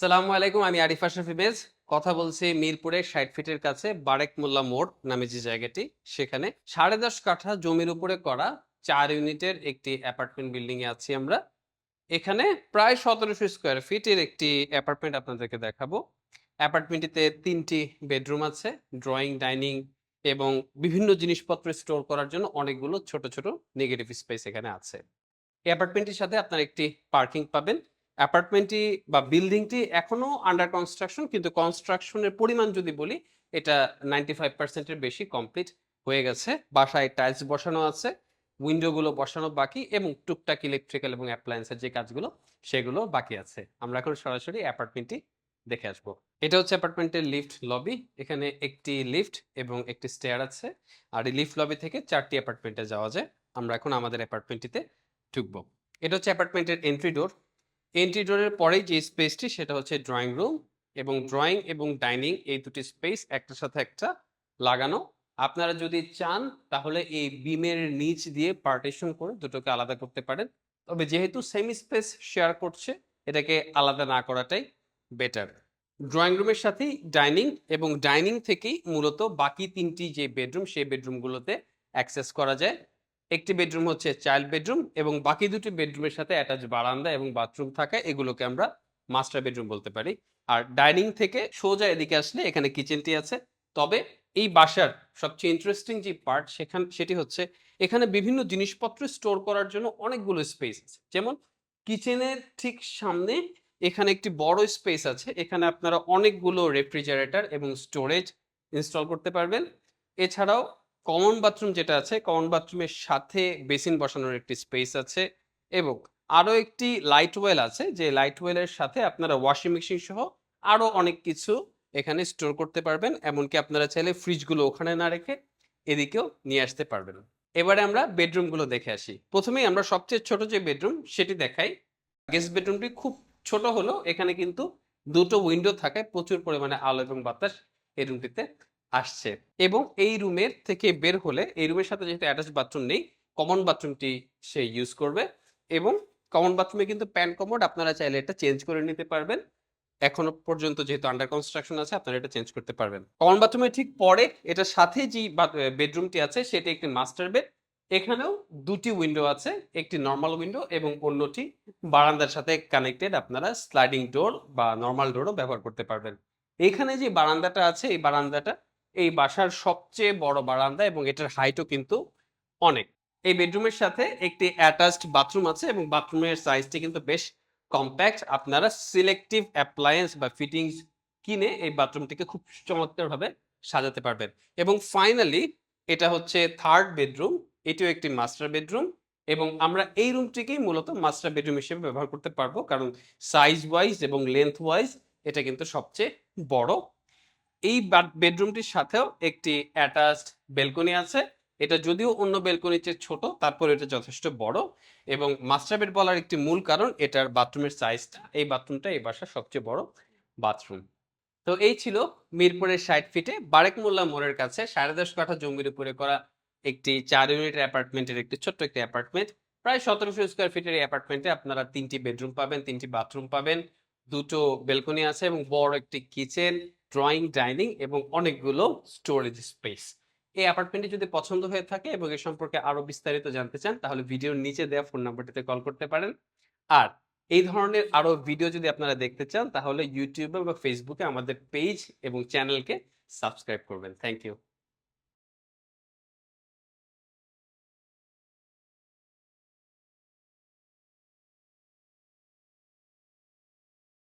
সালামু আলাইকুম, আমি আরিফ আশরাফি বেজ। কথা বলছি মিরপুরের ষাট ফিটের কাছে বারেক মোল্লা মোড় নামে যে জায়গাটি, সেখানে সাড়ে দশ কাঠা জমির উপরে করা চার ইউনিটের একটি অ্যাপার্টমেন্ট বিল্ডিং এ আছি আমরা। এখানে প্রায় সতেরোশো স্কোয়ার ফিটের একটি অ্যাপার্টমেন্ট আপনাদেরকে দেখাবো। অ্যাপার্টমেন্টটিতে তিনটি বেডরুম আছে, ড্রয়িং, ডাইনিং এবং বিভিন্ন জিনিসপত্র স্টোর করার জন্য অনেকগুলো ছোট ছোট নেগেটিভ স্পেস এখানে আছে। এই অ্যাপার্টমেন্টটির সাথে আপনারা একটি পার্কিং পাবেন। অ্যাপার্টমেন্টটি বা বিল্ডিংটি এখনও আন্ডার কনস্ট্রাকশন কিন্তু কনস্ট্রাকশনের পরিমাণ যদি বলি, এটা নাইনটি ফাইভ পার্সেন্টের বেশি কমপ্লিট হয়ে গেছে। বাসায় টাইলস বসানো আছে উইন্ডোগুলো বসানো বাকি এবং টুকটাক ইলেকট্রিক্যাল এবং অ্যাপ্লায়েন্সের যে কাজগুলো, সেগুলো বাকি আছে। আমরা এখন সরাসরি অ্যাপার্টমেন্টটি দেখে আসব। এটা হচ্ছে অ্যাপার্টমেন্টের লিফট লবি এখানে একটি লিফট এবং একটি স্টেয়ার আছে। আর এই লিফট লবি থেকে চারটি অ্যাপার্টমেন্টে যাওয়া যায়। আমরা এখন আমাদের অ্যাপার্টমেন্টটিতে ঢুকবো। এটা হচ্ছে অ্যাপার্টমেন্টের এন্ট্রি ডোর এন্ট্রি ডোরের পরেই যে স্পেসটি সেটা হচ্ছে ড্রয়িং রুম এবং ড্রয়িং এবং ডাইনিং এই দুটি স্পেস একটার সাথে একটা লাগানো। আপনারা যদি চান তাহলে এই বিমের নিচ দিয়ে পার্টিশন করে দুটোকে আলাদা করতে পারেন। তবে যেহেতু সেমি স্পেস শেয়ার করছে এটাকে আলাদা না করাটাই বেটার ড্রয়িং রুমের সাথেই ডাইনিং এবং ডাইনিং থেকেই মূলত বাকি তিনটি যে বেডরুম সেই বেডরুমগুলোতে অ্যাক্সেস করা যায়। একটি বেডরুম হচ্ছে চাইল্ড বেডরুম এবং বাকি দুটি বেডরুমের সাথে অ্যাটাচ বারান্দা এবং বাথরুম থাকা, এগুলোকে আমরা মাস্টার বেডরুম বলতে পারি। আর ডাইনিং থেকে সোজা এদিকে আসলে এখানে কিচেনটি আছে। তবে এই বাসার সবচেয়ে ইন্টারেস্টিং যে পার্ট সেখান, সেটি হচ্ছে এখানে বিভিন্ন জিনিসপত্র স্টোর করার জন্য অনেকগুলো স্পেস আছে। যেমন কিচেনের ঠিক সামনে এখানে একটি বড় স্পেস আছে। এখানে আপনারা অনেকগুলো রেফ্রিজারেটর এবং স্টোরেজ ইনস্টল করতে পারবেন। এছাড়াও কমন বাথরুম যেটা আছে কমন বাথরুমের সাথে বেসিন বসানোর একটি স্পেস আছে এবং আরও একটি লাইট ওয়েল আছে, যে লাইট ওয়েলের সাথে আপনারা ওয়াশিং মেশিন সহ আরও অনেক কিছু এখানে স্টোর করতে পারবেন। এমনকি আপনারা চাইলে ফ্রিজগুলো ওখানে না রেখে এদিকেও নিয়ে আসতে পারবেন। এবারে আমরা বেডরুমগুলো দেখে আসি। প্রথমেই আমরা সবচেয়ে ছোট যে বেডরুম সেটি দেখাই। গেস্ট বেডরুমটি খুব ছোট হলো এখানে কিন্তু দুটো উইন্ডো থাকায় প্রচুর পরিমাণে আলো এবং বাতাস এই রুমটিতে আসছে। এবং এই রুমের থেকে বের হলে, এই রুমের সাথে যেহেতু অ্যাটাচ বাথরুম নেই কমন বাথরুমটি সে ইউজ করবে। এবং কমন বাথরুমে কিন্তু প্যান কমোড আপনারা চাইলে এটা চেঞ্জ করে নিতে পারবেন। এখনও পর্যন্ত যেহেতু আন্ডার কনস্ট্রাকশন আছে, আপনারা এটা চেঞ্জ করতে পারবেন। কমন বাথরুমের ঠিক পরে এটার সাথে যে বেডরুমটি আছে, সেটি একটি মাস্টার বেড এখানেও দুটি উইন্ডো আছে, একটি নর্মাল উইন্ডো এবং অন্যটি বারান্দার সাথে কানেক্টেড আপনারা স্লাইডিং ডোর বা নর্মাল ডোরও ব্যবহার করতে পারবেন। এখানে যে বারান্দাটা আছে, এই বারান্দাটা এই বাসার সবচেয়ে বড় বারান্দা এবং এটার হাইটও কিন্তু অনেক। এই বেডরুমের সাথে একটি অ্যাটাচড বাথরুম আছে এবং বাথরুমের সাইজটি কিন্তু বেশ কম্প্যাক্ট আপনারা সিলেক্টিভ অ্যাপ্লায়েন্স বা ফিটিংস কিনে এই বাথরুমটিকে খুব চমৎকারভাবে সাজাতে পারবেন। এবং ফাইনালি এটা হচ্ছে থার্ড বেডরুম এটিও একটি মাস্টার বেডরুম এবং আমরা এই রুমটিকেই মূলত মাস্টার বেডরুম হিসেবে ব্যবহার করতে পারব। কারণ সাইজ ওয়াইজ এবং লেন্থ ওয়াইজ এটা কিন্তু সবচেয়ে বড় এই বেডরুমটির সাথেও একটি অ্যাটাচড বেলকনি আছে। এটা যদিও অন্য বেলকনির চেয়ে ছোট তারপর এটা যথেষ্ট বড় এবং মাস্টার বেড বলার একটি মূল কারণ এটার বাথরুমের সাইজটা এই বাথরুমটা এই বাসার সবচেয়ে বড় বাথরুম তো এই ছিল মিরপুরের ষাট ফিটে বারেক মোল্লা মোড়ের কাছে সাড়ে দশ কাঠা জমির উপরে করা একটি চার ইউনিটের অ্যাপার্টমেন্টের একটি ছোট্ট একটি অ্যাপার্টমেন্ট প্রায় সতেরোশো স্কোয়ার ফিটের এই অ্যাপার্টমেন্টে আপনারা তিনটি বেডরুম পাবেন, তিনটি বাথরুম পাবেন। দুটো বেলকনি আছে এবং বড় একটি কিচেন ড্রয়িং ডাইনিং এবং অনেকগুলো স্টোরেজ স্পেস এই অ্যাপার্টমেন্টে যদি পছন্দ হয়ে থাকে এবং এ সম্পর্কে আরও বিস্তারিত জানতে চান, তাহলে ভিডিওর নিচে দেওয়া ফোন নাম্বারটিতে কল করতে পারেন। আর এই ধরনের আরও ভিডিও যদি আপনারা দেখতে চান, তাহলে ইউটিউবে বা ফেসবুকে আমাদের পেজ এবং চ্যানেলকে সাবস্ক্রাইব করবেন। Thank you